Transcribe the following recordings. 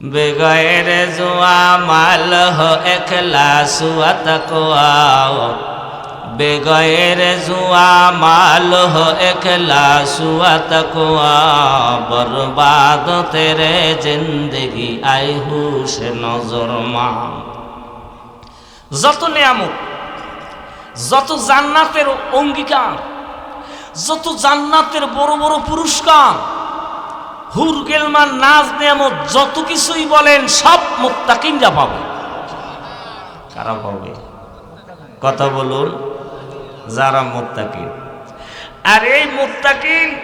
বেগের জুয়া মাল হখলা সুয়াত কোয়াও। বেগের জুয়া মাল হখলা সুয়াত কোয়া বরবাদ তেরে জিন্দগি আই হুসে নজর মা। যত নিয়ামক যত জান্নাতের অঙ্গীকার, যত জান্নাতের বড় বড় পুরস্কার হুর গেলমান নাজ নিয়ামত যত কিছুই বলেন, সব মুত্তাকিনরা পাবে। কারা পাবে? কথা বলুন, যারা মুত্তাকিন। আর এই মুত্তাকিন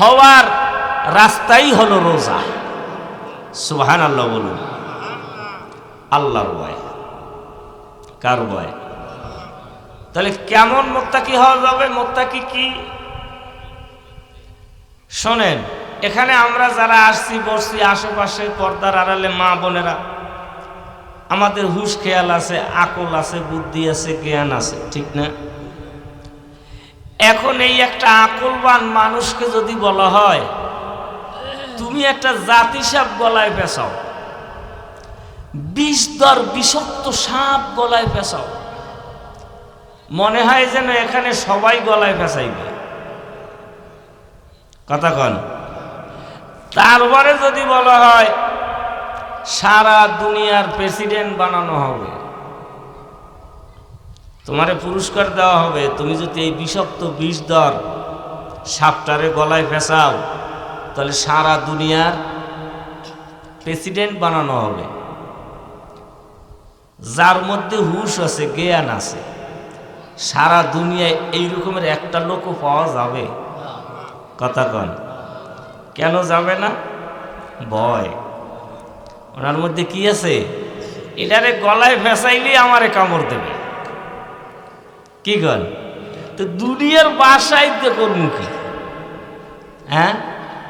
হওয়ার রাস্তাই হলো রোজা। সুবহান আল্লাহ বলুন। আল্লাহর ভয়। কার ভয়? তাহলে কেমন মোত্তাকি হওয়া যাবে? মোত্তাকি কি? শোনেন এখানে আমরা যারা আসছি, বসছি, আশেপাশে পর্দার আড়ালে মা বোনেরা, আমাদের হুশ খেয়াল আছে, আকল আছে, বুদ্ধি আছে, জ্ঞান আছে, ঠিক না? এখন এই একটা আকলবান মানুষকে যদি বলা হয়, তুমি একটা জাতি সাপ গলায় পেঁচাও, বিষ দর বিষাক্ত সাপ গলায় পেঁচাও, মনে হয় যেন এখানে সবাই গলায় পেঁচাইবে। কথা কন। তারপরে যদি বলা হয়, সারা দুনিয়ার প্রেসিডেন্ট বানানো হবে। তোমারে পুরস্কার দেওয়া হবে। তুমি যদি এই বিষাক্ত বিষ দর সাপটারে গলায় ফেসাও, তাহলে সারা দুনিয়ার প্রেসিডেন্ট বানানো হবে। যার মধ্যে হুশ আছে, জ্ঞান আছে, সারা দুনিয়ায় এই রকমের একটা লোকও পাওয়া যাবে। কথা কন। কেন যাবে না? ভয়। ওনার মধ্যে কি আছে? এটারে গলায় ফেসাইলে আমারে কামড় দেবে। কি কন তো দুনিয়ার বাসায় দেখুন মুখী হ্যাঁ?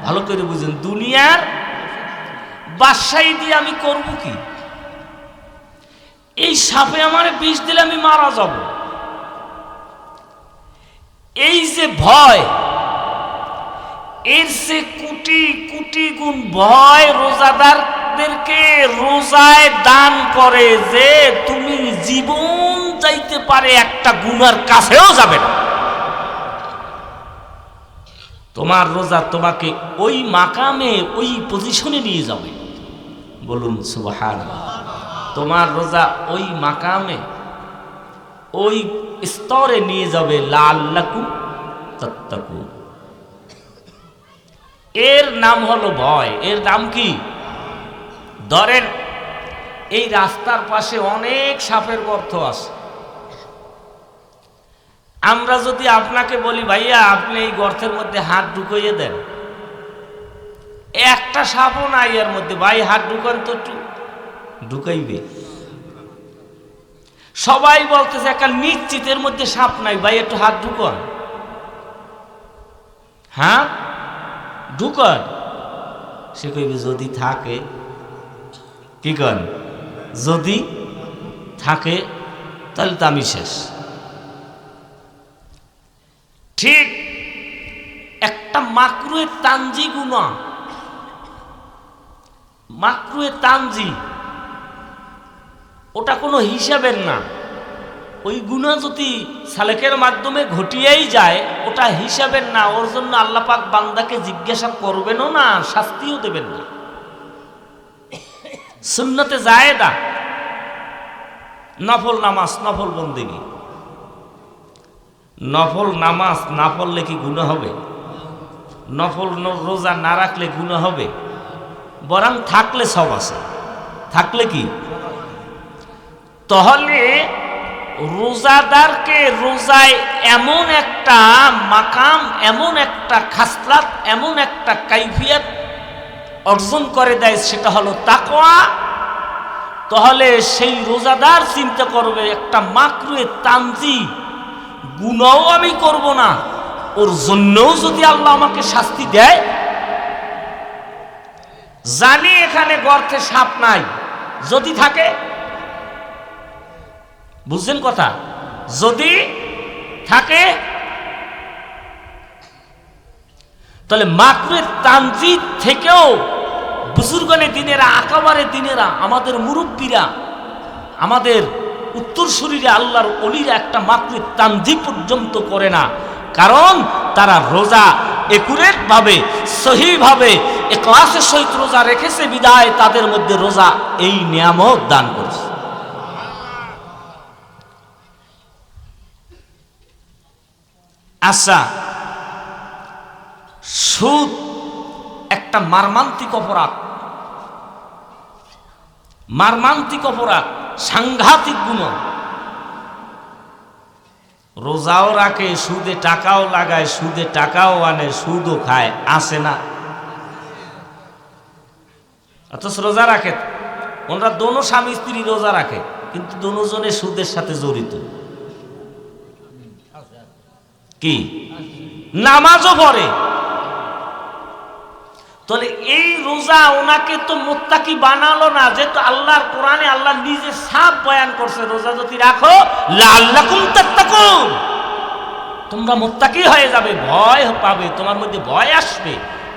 ভালো করে বুঝুন, দুনিয়ার বাসায় দিয়ে আমি করব কি? এই সাপে আমার বিষ দিলে আমি মারা যাব। এই যে ভয় এর সে কোটি কোটি গুণ ভয় রোজাদারদেরকে রোজায় দান করে যে তুমি জীবন যাইতে পারে একটা গুনার কাছেও যাবে না। তোমার রোজা তোমাকে ওই মাকামে, ওই পজিশনে নিয়ে যাবে। বলুন সুবাহান তোমার রোজা ওই মাকামে, ওই স্তরে নিয়ে যাবে। লাল্লাকু তত্তাকু এর নাম হলো ভয়। এর নাম কি? ধরেন, এই রাস্তার পাশে অনেক সাপের গর্ত আছে। আমরা যদি আপনাকে বলি, ভাইয়া, আপনি এই গর্তের মধ্যে হাত ঢুকাইয়ে দেন। একটা সাপও নাই এর মধ্যে। ভাই, হাত ঢুকান তো একটু। ঢুকাইবে। সবাই বলতেছে, একটা নিশ্চিতের মধ্যে সাপ নাই। ভাই, একটু হাত ঢুকান। হ্যাঁ? ঢুকান। সে কইবে, যদি থাকে। কি কন? যদি থাকে, তাহলে তো আমি শেষ। ঠিক একটা মাকরুয়ে তানজি গুণা মাকরুয়ে তানজি, ওটা কোনো হিসাবের না। ওই গুণা যদি সালেকের মাধ্যমে ঘটিয়েই যায় ওটা হিসাবের না, ওর জন্য আল্লাপাক বান্দাকে জিজ্ঞাসা করবেনও না, শাস্তিও দেবেন না। সুন্নতে না নফল নামাজ, নফল বন্দেগী। নফল নামাজ না পড়লে কি গুণ হবে? নফল রোজা না রাখলে গুণ হবে? বরং থাকলে সব আছে। থাকলে কি? তাহলে রোজাদারকে রোজায় এমন একটা মাকাম, এমন একটা খাসলাত এমন একটা কাইফিয়ত অর্জন করে দেয়, সেটা হলো তাকোয়া তাহলে সেই রোজাদার চিন্তা করবে, একটা মাকরুয়ে তানজি, গুণও আমি করব না, ওর জন্যও যদি আল্লাহ আমাকে শাস্তি দেয়। জানি এখানে গর্তে সাপ নাই, যদি থাকে বুঝছেন কথা? যদি থাকে, তাহলে মাকড়ের তান্ত্রিক থেকেও বুজুর্গনে দিনেরা, আকাবারে দিনেরা, আমাদের মুরব্বীরা, আমাদের উত্তর শরীরে আল্লাহর অলিরা একটা মাতৃ তান্দি পর্যন্ত করে না। কারণ তারা রোজা একুরেট ভাবে সহিভাবে ক্লাসের সহিত রোজা রেখেছে, বিদায় তাদের মধ্যে রোজা এই নিয়ামত দান করেছে। আচ্ছা সুদ একটা মারমান্তিক অপরাধ। মারমান্তিক অপরাধ, সাংঘাতিক গুণ রোজাও রাখে, সুদে টাকাও লাগায়, সুদে টাকাও আনে, সুদও খায় আসে না? অথচ রোজা রাখে। ওনারা দোনো স্বামী স্ত্রী রোজা রাখে, কিন্তু দোনোজনে সুদের সাথে জড়িত। কি? নামাজও পড়ে। তাহলে এই রোজা ওনাকে তো মোত্তাকি বানালো না, যেহেতু আল্লাহর কোরআনে আল্লাহ নিজে সাপ বয়ান করছে, রোজা যদি রাখো লাল্লাকুম তোমরা মোত্তাকি হয়ে যাবে, ভয় পাবে, তোমার মধ্যে ভয় আসবে।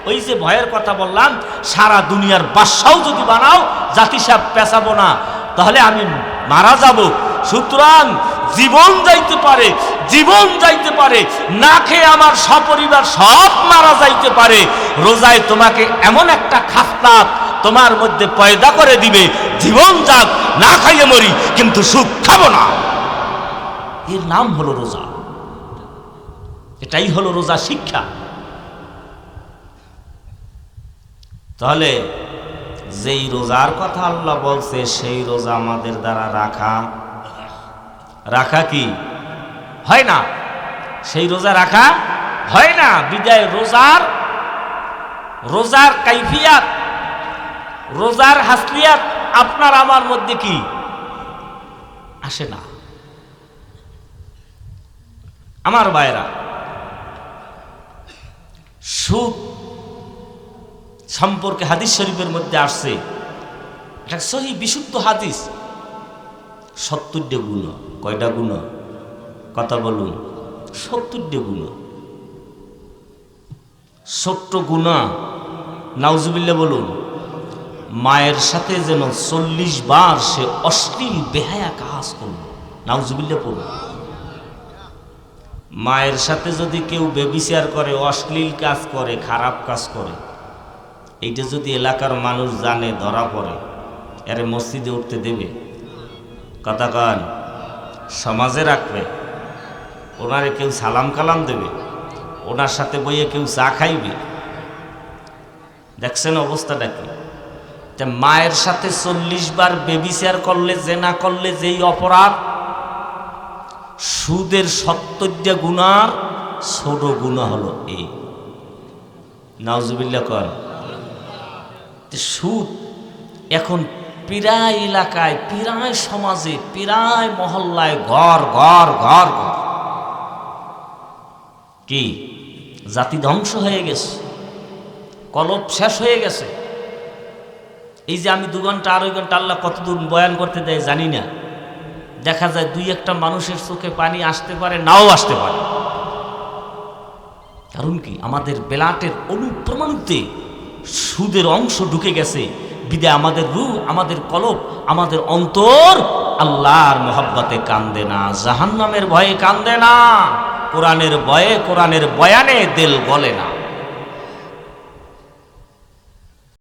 ওই যে ভয়ের কথা বললাম, সারা দুনিয়ার বাদশাও যদি বানাও জাতি সাপ পেঁচাবো না। তাহলে আমি মারা যাব। সুতরাং জীবন যাইতে পারে, জীবন যাইতে পারে, না খেয়ে আমার সপরিবার সব মারা যাইতে পারে, রোজায় তোমাকে এমন একটা খাস্তাত তোমার মধ্যে পয়দা করে দিবে, জীবন যাক, না খাইয়ে মরি, কিন্তু সুখ খাব না। এর নাম হলো রোজা। এটাই হলো রোজা শিক্ষা। তাহলে যেই রোজার কথা আল্লাহ বলছে, সেই রোজা আমাদের দ্বারা রাখা রাখা কি? হয় না। সেই রোজা রাখা হয় না। বিদায় রোজার রোজার কাইফিয়াত, রোজার হাসলিয়াত আপনার আমার মধ্যে কি? আসে না। আমার বায়রা সুদ সম্পর্কে হাদিস শরীফের মধ্যে আসছে। এটা সহি বিশুদ্ধ হাদিস। সত্তরটা গুণ, কয়টা গুণ? কথা বলুন। সত্তরটা গুণ। ছোট্ট গুণা নাউজুবিল্লা বলুন। মায়ের সাথে যেন চল্লিশ বার সে অশ্লীল বেহায়া কাজ করল। নাউজুবিল্লা বলুন মায়ের সাথে যদি কেউ বেবিচার করে, অশ্লীল কাজ করে, খারাপ কাজ করে, এইটা যদি এলাকার মানুষ জানে, ধরা পড়ে, এরে মসজিদে উঠতে দেবে। কথা কন সমাজে রাখবে, ওনারে কেউ সালাম কালাম দেবে, ওনার সাথে বইয়ে কেউ চা খাইবে। দেখছেন অবস্থাটা কি? তা মায়ের সাথে চল্লিশ বার বেবিচার করলে, জেনা করলে যেই অপরাধ, সুদের সত্তরটা গুণার ছোট গুণা হলো এই নাউজুবিল্লা কর যে সুদ এখন প্রায় এলাকায়, প্রায় সমাজে, প্রায় মহল্লায় ঘর ঘর ঘর ঘর। কি? জাতি ধ্বংস হয়ে গেছে। কলপ শেষ হয়ে গেছে। এই যে আমি দু ঘণ্টা আড়াই ঘণ্টা আল্লাহ কতদূর বয়ান করতে দেয় জানি না। দেখা যায় দুই একটা মানুষের চোখে পানি আসতে পারে, নাও আসতে পারে। কারণ কি? আমাদের বেলাটের অনুপ্রমাণিতে সুদের অংশ ঢুকে গেছে। বিদে আমাদের রু আমাদের কলব, আমাদের অন্তর আল্লাহর মোহাব্বতে কান্দে না, জাহান্নামের ভয়ে কান্দে না, কোরআনের ভয়ে, কোরআনের বয়ানে দিল গলে না।